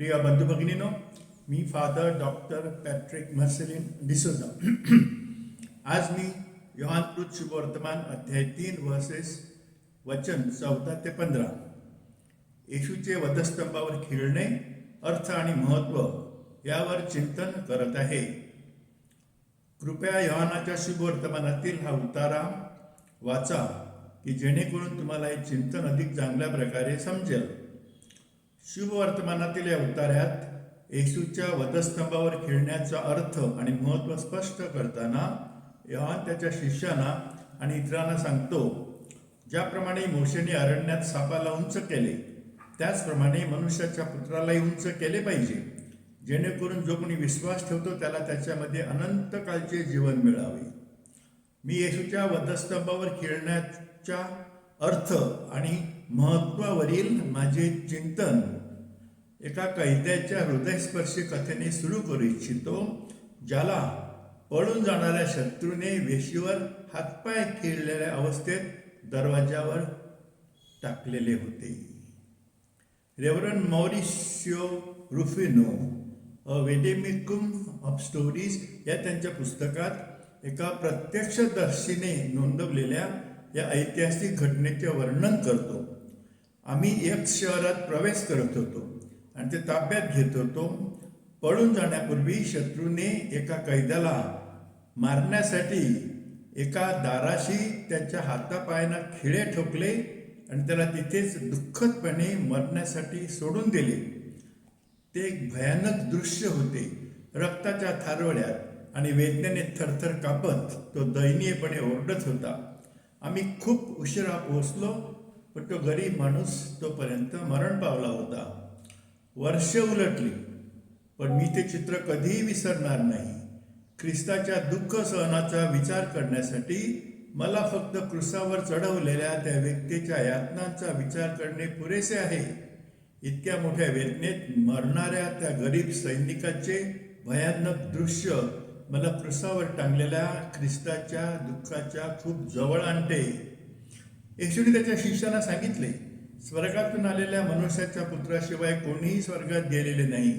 प्रिय बंधू भगिनीनो मी father doctor Patrick Marcelin D'Souza आज मी योहानकृत शुभवर्तमान अध्याय तीन वर्सेस वचन चौदा ते पंधरा. येशूचे वधस्तंभावर खिळणे अर्थ आणि महत्त्व यावर चिंतन करत आहे. कृपया योहानाच्या शुभवर्तमानातील हा उतारा वाचा की जेणेकरून तुम्हाला हे चिंतन अधिक चांगल्या प्रकारे समजेल. शुभ वर्तमानातील या उतार्यात येशूच्या वधस्तंभावर खेळण्याचा अर्थ आणि महत्त्व स्पष्ट करताना योहान त्याच्या शिष्यांना आणि इतरांना सांगतो ज्याप्रमाणे मोशेने अरण्यात सापाला उंच केले त्याचप्रमाणे मनुष्याच्या पुत्रालाही उंच केले पाहिजे जेणेकरून जो कोणी विश्वास ठेवतो त्याला त्याच्यामध्ये अनंत कालचे जीवन मिळावे. मी येशूच्या वधस्तंभावर खेळण्याच्या अर्थ आणि महत्त्वावरील माझे चिंतन एका कैद्याच्या हृदयस्पर्शी कथेने सुरू करू इच्छितो ज्याला पळून जाणाऱ्या शत्रूने वेशीवर हातपाय खेळलेल्या अवस्थेत दरवाजावर टाकलेले होते. Reverend Mauricio Rufino a vademecum of stories या त्यांच्या पुस्तकात एका प्रत्यक्षदर्शीने नोंदवलेल्या या ऐतिहासिक घटनेचे वर्णन करतो. आम्ही एक शहरात प्रवेश करत होतो. आणि ते ताब्यात घेत होतो. पळून जाण्यापूर्वी शत्रूने एका कैद्याला मारण्यासाठी एका दाराशी त्याच्या हातापायांना खिळे ठोकले आणि त्याला तिथेच दुःखदपणे मरण्यासाठी सोडून दिले. ते एक भयानक दृश्य होते. रक्ताच्या थारवळ्यात आणि वेदनेने थरथर कापत तो दयनीयपणे ओरडत होता. आम्ही खूप उशिरा पोहोचलो पण तो गरीब माणूस तोपर्यंत मरण पावला होता. वर्ष उलटली पण मी ते चित्र कधीही विसरणार नाही. ख्रिस्ताच्या दुःख सहनाचा विचार करण्यासाठी मला फक्त क्रुसावर चढवलेल्या त्या व्यक्तीच्या यातनांचा विचार करणे पुरेसे आहे. इतक्या मोठ्या वेदनेत मरणाऱ्या त्या गरीब सैनिकाचे भयानक दृश्य मला क्रुसावर टांगलेल्या ख्रिस्ताच्या दुःखाच्या खूप जवळ आणते. येशूने त्याच्या शिष्याला सांगितले स्वर्गातून आलेल्या मनुष्याच्या पुत्राशिवाय कोणीही स्वर्गात गेलेले नाही.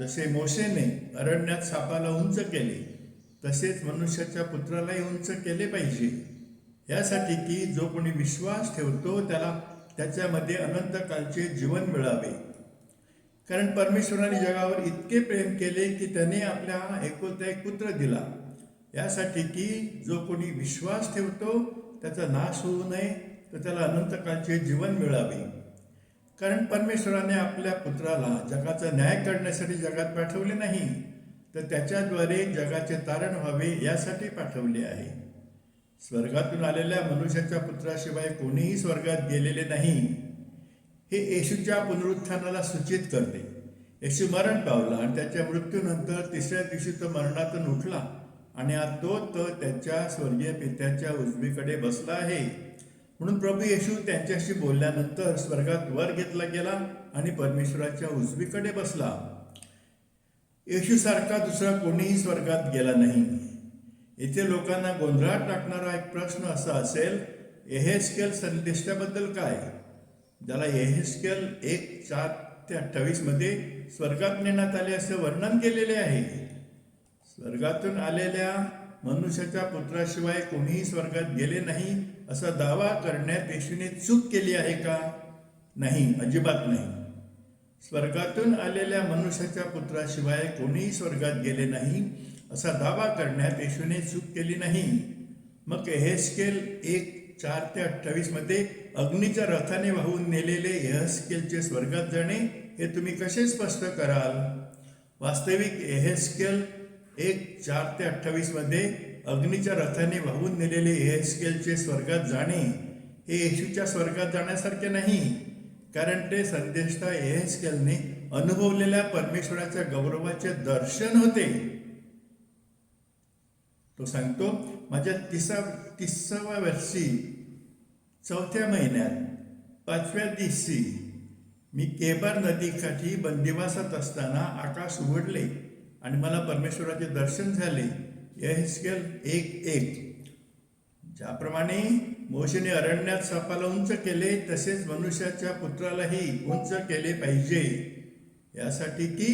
जसे मोशेने अरण्यात सापाला उंच केले तसेच मनुष्याच्या पुत्रालाही उंच केले पाहिजे. यासाठी की जो कोणी विश्वास ठेवतो त्याला त्याच्यामध्ये अनंत कालचे जीवन मिळावे. कारण परमेश्वराने जगावर इतके प्रेम केले की त्याने आपल्या एकुलता एक पुत्र दिला. यासाठी की जो कोणी विश्वास ठेवतो त्याचा नाश होऊ नये तर त्याला अनंतकांचे जीवन मिळावे. कारण परमेश्वराने आपल्या पुत्राला जगाचा न्याय करण्यासाठी जगात पाठवले नाही तर त्याच्याद्वारे जगाचे तारण व्हावे यासाठी पाठवले आहे. स्वर्गातून आलेल्या मनुष्याच्या पुत्राशिवाय कोणीही स्वर्गात गेलेले नाही. हे येशूच्या पुनरुत्थानाला सूचित करते. येशू मरण पावला आणि त्याच्या मृत्यूनंतर तिसऱ्या दिवशी तो मरणातून उठला आणि आज तो तो त्याच्या स्वर्गीय पित्याच्या उजवीकडे बसला आहे. म्हणून प्रभू येशू त्यांच्याशी बोलल्यानंतर स्वर्गात वर घेतला गेला आणि परमेश्वराच्या उजवीकडे बसला. येशूसारखा दुसरा कोणीही स्वर्गात गेला नाही. येथे लोकांना गोंधळात टाकणारा एक प्रश्न असा असेल एहेस्केल संदेशाबद्दल काय? ज्याला एहेस्केल एक चार ते अठ्ठावीसमध्ये स्वर्गात नेण्यात आले असे वर्णन केलेले आहे. स्वर्गातून आलेल्या मनुष्याच्या पुत्राशिवाय कोणीही स्वर्गात गेले नाही असा दावा करण्यात येशूने चूक केली आहे का? नाही अजिबात नाही. स्वर्गातून आलेल्या मनुष्याच्या पुत्राशिवाय कोणीही स्वर्गात गेले नाही असा दावा करण्यात येशूने चूक केली नाही. मग हेस्केल एक चार ते अठ्ठावीसमध्ये अग्नीच्या रथाने वाहून नेलेले एहस्केलचे स्वर्गात जाणे हे तुम्ही कसे स्पष्ट कराल? वास्तविक एहेस्केल एक चार ते अठ्ठावीसमध्ये अग्नीच्या रथाने वाहून नेलेले एहेस्केलचे स्वर्गात जाणे हे येशूच्या स्वर्गात जाण्यासारखे नाही कारण ते संदेशता एहेस्केलने अनुभवलेल्या परमेश्वराच्या गौरवाचे दर्शन होते. तो सांगतो माझ्या तिसा तिसाव्या वर्षी चौथ्या महिन्यात पाचव्या दिवशी मी केबार नदीकाठी बंदिवासात असताना आकाश उघडले आणि मला परमेश्वराचे दर्शन झाले. यहेस्केल एक एक. ज्याप्रमाणे मोशेने अरण्यात सापाला उंच केले तसेच मनुष्याच्या पुत्रालाही उंच केले पाहिजे. यासाठी की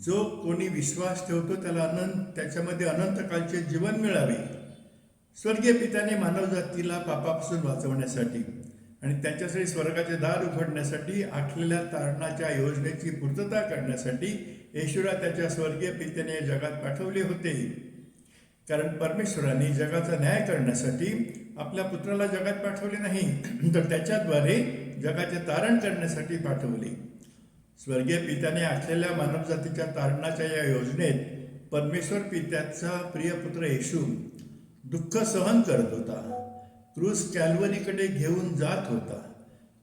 जो कोणी विश्वास ठेवतो त्याला अनंत त्याच्यामध्ये अनंत कालचे जीवन मिळावे. स्वर्गीय पित्याने मानवजातीला पापापासून वाचवण्यासाठी आणि त्यांच्यासाठी स्वर्गाचे दार उघडण्यासाठी आखलेल्या तारणाच्या योजनेची पूर्तता करण्यासाठी येशुरा त्याच्या स्वर्गीय पित्याने जगात पाठवले होते. कारण परमेश्वराने जगाचा न्याय करण्यासाठी आपल्या पुत्राला जगात पाठवले नाही. तर त्याच्याद्वारे जगाचे तारण करण्यासाठी पाठवले. स्वर्गीय पित्याने आखलेल्या मानवजातीच्या तारणाच्या या योजनेत परमेश्वर पित्याचा प्रिय पुत्र येशू दुःख सहन करत होता. क्रूस कॅल्वरीकडे घेऊन जात होता.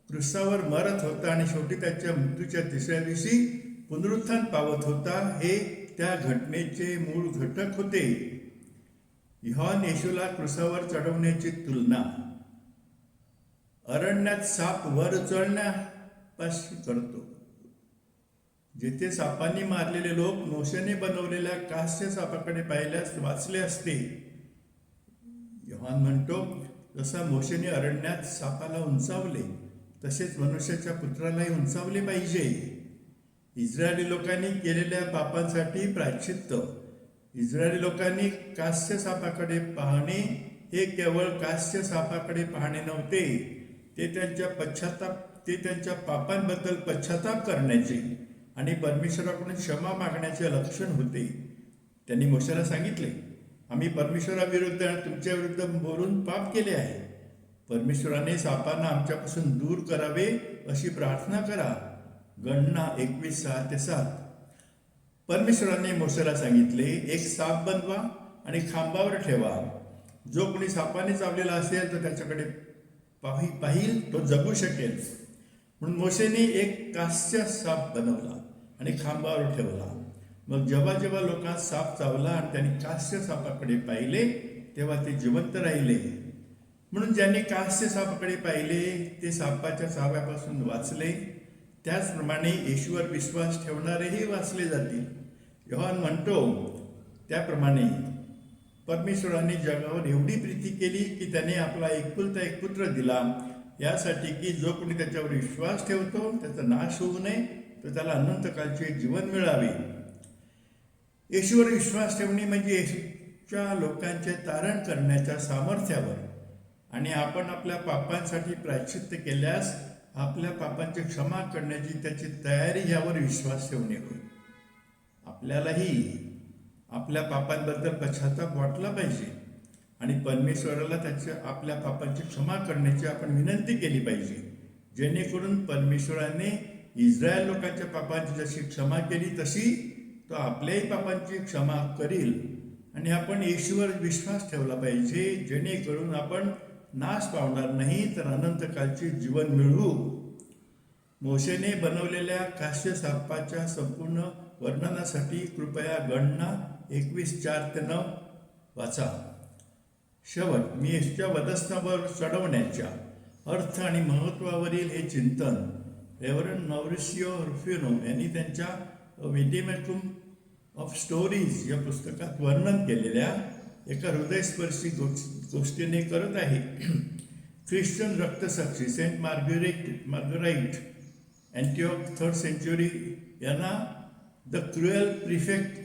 क्रुसावर मरत होता आणि शेवटी त्याच्या मृत्यूच्या तिसऱ्या दिवशी पुनरुत्थान पावत होता. हे त्या घटनेचे मूळ घटक होते. योहान येशूला क्रुसावर चढवण्याची तुलना. अरण्यात साप वर चढण्यापाशी करतो जेथे सापांनी मारलेले लोक मोशेने बनवलेल्या कास्य सापाकडे पाहिल्यास वाचले असते. योहान म्हणतो जसा मोशेने अरण्यात सापाला उंचावले तसेच मनुष्याच्या पुत्रालाही उंचावले पाहिजे. इस्रायली लोकांनी केलेल्या पापांसाठी प्रायश्चित्त. इस्रायली लोकांनी कास्य सापाकडे पाहणे हे केवळ कास्य सापाकडे पाहणे नव्हते. ते त्यांच्या पश्चाताप ते त्यांच्या पापांबद्दल पश्चाताप करण्याचे आणि परमेश्वराकडून क्षमा मागण्याचे लक्षण होते. त्यांनी मोशाला सांगितले आम्ही परमेश्वराविरुद्ध आणि तुमच्या विरुद्ध बोलून पाप केले आहे. परमेश्वराने सापांना आमच्यापासून दूर करावे अशी प्रार्थना करा. गणना एकवीस सहा ते सात. परमेश्वराने मोसेला सांगितले एक साप बनवा आणि खांबावर ठेवा. जो कोणी सापाने चावलेला असेल तर त्याच्याकडे पाही पाहिल तो जगू शकेल. म्हणून मोसेने एक कास्य साप बनवला आणि खांबावर ठेवला. मग जेव्हा जेव्हा लोकांना साप चावला आणि त्यांनी कास्य सापाकडे पाहिले तेव्हा ते जिवंत राहिले. म्हणून ज्यांनी कास्य सापाकडे पाहिले ते सापाच्या चाव्यापासून वाचले. त्याचप्रमाणे येशूवर विश्वास ठेवणारेही वाचले जातील. योहान म्हणतो त्याप्रमाणे परमेश्वराने जगावर एवढी प्रीती केली की त्याने आपला एकपुलता एक पुत्र दिला. यासाठी की जो कोणी त्याच्यावर विश्वास ठेवतो त्याचा नाश होऊ नये तर त्याला अनंतकालचे जीवन मिळावे. येशूवर विश्वास ठेवणे म्हणजे येशूच्या लोकांचे तारण करण्याच्या सामर्थ्यावर. आणि आपण आपल्या पापांसाठी प्रायश्चित्त केल्यास आपल्या पापांची क्षमा करण्याची त्याची तयारी यावर विश्वास ठेवणे होय आपल्यालाही आपल्या पापांबद्दल पश्चाताप वाटला पाहिजे आणि परमेश्वराला त्याच्या आपल्या पापांची क्षमा करण्याची आपण विनंती केली पाहिजे. जेणेकरून परमेश्वराने इस्रायल लोकांच्या पापांची जशी क्षमा केली तशी तो आपल्याही पापांची क्षमा करील आणि आपण येशूवर विश्वास ठेवला पाहिजे जेणेकरून आपण नाश पावणार नाही तर अनंतकालचे जीवन मिळवू. मोशेने बनवलेल्या काश्य सापाच्या संपूर्ण वर्णनासाठी कृपया गणना एकवीस चार ते नऊ वाचा. शेवट मी एसच्या वदस्थावर चढवण्याच्या अर्थ आणि महत्वावरील हे चिंतन रेव्हरन नॉरिसिओ रुफिनो यांनी त्यांच्या विडिमेकुम ऑफ स्टोरीज या पुस्तकात वर्णन केलेल्या एका हृदयस्पर्शी गोष्ट गोष्टीने करत आहे. ख्रिश्चन रक्तसाक्षी सेंट मार्गरेट मार्गराईट अँटिओक थर्ड सेंचुरी यांना द क्रुएल प्रिफेक्ट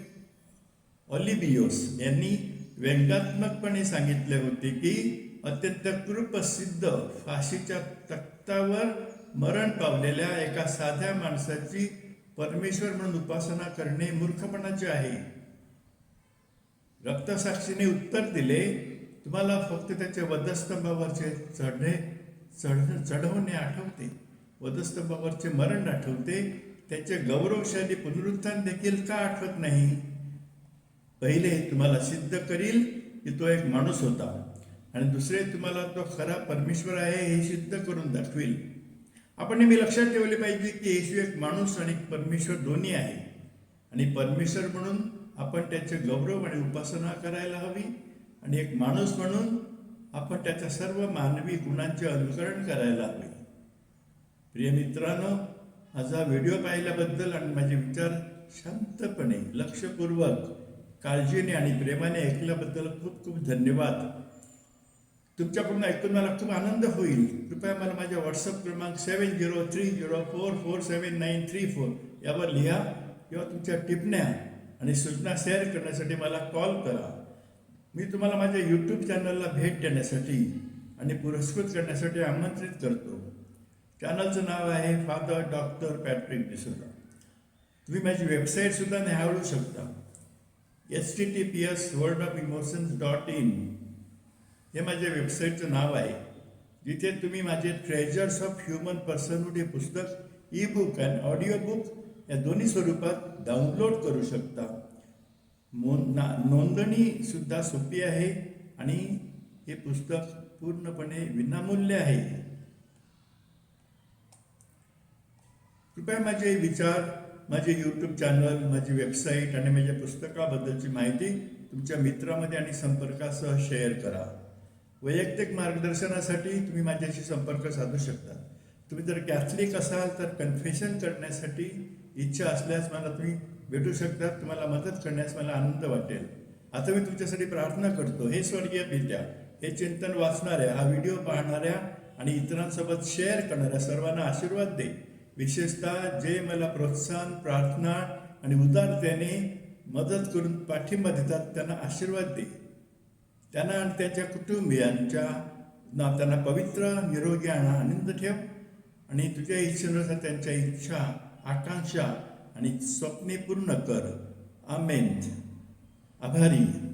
ऑलिबियोस यांनी व्यंगात्मकपणे सांगितले होते की अत्यंत कृप्रसिद्ध फाशीच्या तख्तावर मरण पावलेल्या एका साध्या माणसाची परमेश्वर म्हणून उपासना करणे मूर्खपणाचे आहे. रक्तसाक्षीने उत्तर दिले तुम्हाला फक्त त्याच्या वधस्तंभावरचे चढणे चढ चढवणे आठवते. वधस्तंभावरचे मरण आठवते. त्याचे गौरवशाली पुनरुत्थान देखील का आठवत नाही? पहिले तुम्हाला सिद्ध करील की तो एक माणूस होता. आणि दुसरे तुम्हाला तो खरा परमेश्वर आहे हे सिद्ध करून दाखवेल. आपण नेहमी लक्षात ठेवले पाहिजे की येशू एक माणूस आणि परमेश्वर दोन्ही आहे. आणि परमेश्वर म्हणून आपण त्याचे गौरव आणि उपासना करायला हवी. आणि एक माणूस म्हणून आपण त्याच्या सर्व मानवी गुणांचे अनुकरण करायला हवे. प्रिय मित्रांनो माझा व्हिडिओ पाहिल्याबद्दल आणि माझे विचार शांतपणे लक्षपूर्वक काळजीने आणि प्रेमाने ऐकल्याबद्दल खूप खूप धन्यवाद. तुमच्याकडून ऐकून मला खूप आनंद होईल. कृपया मला माझ्या व्हॉट्सअप क्रमांक seven zero three zero four four seven nine three four यावर लिहा किंवा तुमच्या टिपण्या आणि सूचना शेअर करण्यासाठी मला कॉल करा. मी तुम्हाला माझ्या यूट्यूब चॅनलला भेट देण्यासाठी आणि पुरस्कृत करण्यासाठी आमंत्रित करतो. चॅनलचं नाव आहे फादर डॉक्टर पॅट्रिक डिसोदा तुम्ही माझी वेबसाईटसुद्धा निहाळू शकता. H T T P S world of emotions dot in हे माझ्या वेबसाईटचं नाव आहे. जिथे तुम्ही माझे ट्रेजर्स ऑफ ह्युमन पर्सनहुड हे पुस्तक ई बुक आणि ऑडिओ बुक या दोन्ही स्वरूपात डाउनलोड करू शकता. मोन- ना नोंदणी सुद्धा सोपी आहे आणि हे पुस्तक पूर्णपणे विनामूल्य आहे. कृपया माझे विचार माझे यूट्यूब चॅनल माझी वेबसाईट आणि माझ्या पुस्तकाबद्दलची माहिती तुमच्या मित्रामध्ये आणि संपर्कासह शेअर करा. वैयक्तिक मार्गदर्शनासाठी तुम्ही माझ्याशी संपर्क साधू शकता. तुम्ही जर कॅथलिक असाल तर कन्फेशन करण्यासाठी इच्छा असल्यास मला तुम्ही भेटू शकतात तुम्हाला मदत करण्यास मला आनंद वाटेल. आता मी तुमच्यासाठी प्रार्थना करतो. हे स्वर्गीय पित्या हे चिंतन वाचणाऱ्या हा व्हिडिओ पाहणाऱ्या आणि इतरांसोबत शेअर करणाऱ्या सर्वांना आशीर्वाद दे. विशेषतः जे मला प्रोत्साहन प्रार्थना आणि उदारतेने मदत करून पाठिंबा देतात त्यांना आशीर्वाद दे. त्यांना आणि त्यांच्या कुटुंबियांच्या ना त्यांना पवित्र निरोगी आणि आनंद ठेव. आणि तुझ्या इच्छेनुसार त्यांच्या इच्छा आकांक्षा आणि स्वप्ने पूर्ण कर. आमेन. आभारी.